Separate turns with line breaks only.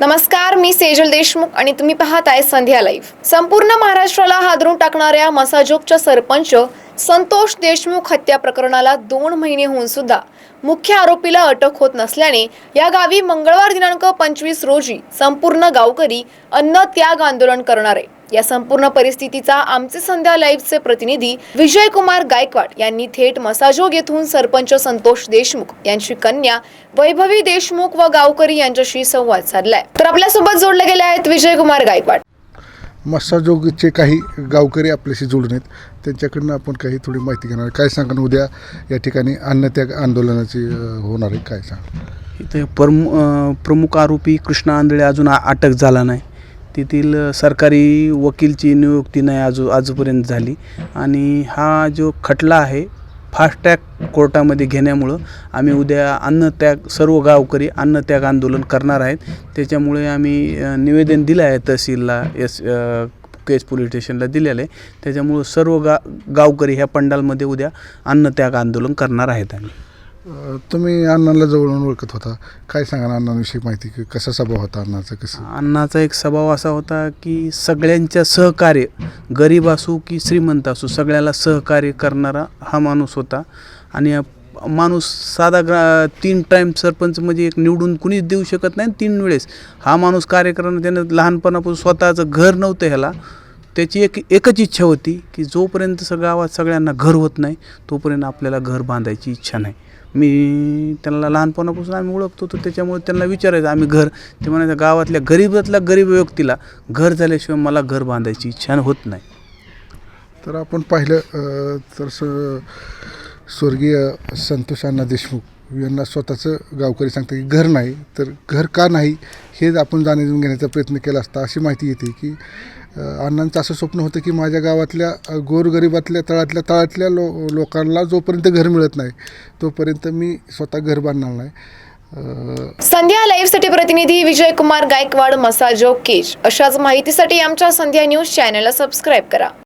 नमस्कार मी सेजल देशमुख आणि तुम्ही पाहताय संध्या लाईव्ह. संपूर्ण महाराष्ट्राला हादरून टाकणाऱ्या मसाजोगच्या सरपंच संतोष देशमुख हत्या प्रकरणाला दोन महिने होऊन सुद्धा मुख्य आरोपीला अटक होत नसल्याने या गावी मंगळवार दिनांक पंचवीस रोजी संपूर्ण गावकरी अन्न त्याग आंदोलन करणार आहे. या संपूर्ण परिस्थितीचा आमचे संध्या लाईव्हचे प्रतिनिधी विजय कुमार गायकवाड यांनी थेट मसाजोग येथून सरपंच संतोष देशमुख यांची कन्या वैभवी देशमुख व गावकरी यांच्याशी संवाद साधलाय. तर आपल्यासोबत जोडले गेले आहेत विजय कुमार गायकवाड.
मस्साजोगचे काही गावकरी आपल्याशी जोडून आहेत. त्यांच्याकडनं आपण काही थोडी माहिती घेणार. काय सांगा ना उद्या या ठिकाणी अन्नत्याग आंदोलनाची होणार आहे? काय सांग?
इथे प्रमु प्रमुख आरोपी कृष्णा आंधळे अजून अटक झाला नाही. तेथील सरकारी वकीलची नियुक्ती नाही आजू आजपर्यंत झाली. आणि हा जो खटला आहे फास्टॅग कोर्टामध्ये घेण्यामुळं आम्ही उद्या अन्नत्याग सर्व गावकरी अन्नत्याग आंदोलन करणार आहेत. त्याच्यामुळे आम्ही निवेदन दिलं आहे तहसीलला एस केस पोलीस स्टेशनला दिलेलं आहे. त्याच्यामुळं सर्व गा गावकरी ह्या पंडालमध्ये उद्या अन्नत्याग आंदोलन करणार आहेत आम्ही.
तुम्ही अण्णांना जवळून ओळखत होता. काय सांगा ना अण्णांविषयी माहिती? की कसा स्वभाव होता अण्णाचा? कसं?
अण्णाचा एक स्वभाव असा होता की सगळ्यांच्या सहकार्य गरीब असो की श्रीमंत असो सगळ्याला सहकार्य करणारा हा माणूस होता. आणि माणूस साधा ग्रा तीन टाईम सरपंच म्हणजे एक निवडून कुणीच देऊ शकत नाही तीन वेळेस. हा माणूस कार्य करणं त्यानं लहानपणापासून स्वतःचं घर नव्हतं ह्याला. त्याची एक एकच इच्छा होती की जोपर्यंत गावात सगळ्यांना घर होत नाही तोपर्यंत आपल्याला घर बांधायची इच्छा नाही. मी त्यांना लहानपणापासून आम्ही ओळखतो तर त्याच्यामुळे त्यांना विचारायचं आम्ही घर ते म्हणायचं गावातल्या गरीबातल्या गरीब व्यक्तीला घर झाल्याशिवाय मला घर बांधायची इच्छा होत नाही.
तर आपण पाहिलं तर स स्वर्गीय संतोष अण्णा देशमुख यांना स्वतःचं गावकरी सांगतं की घर नाही तर घर का नाही हेच आपण जाणून घेण्याचा प्रयत्न केला असता अशी माहिती येते की अण्णांचं असं स्वप्न होतं की माझ्या गावातल्या गोरगरिबातल्या तळातल्या तळातल्या लो लोकांना जोपर्यंत घर मिळत नाही तोपर्यंत मी स्वतः घर बांधणार नाही.
संध्या लाईव्हसाठी प्रतिनिधी विजय कुमार गायकवाड मसाजो केज अशाच माहितीसाठी आमच्या संध्या न्यूज चॅनलला सबस्क्राईब करा.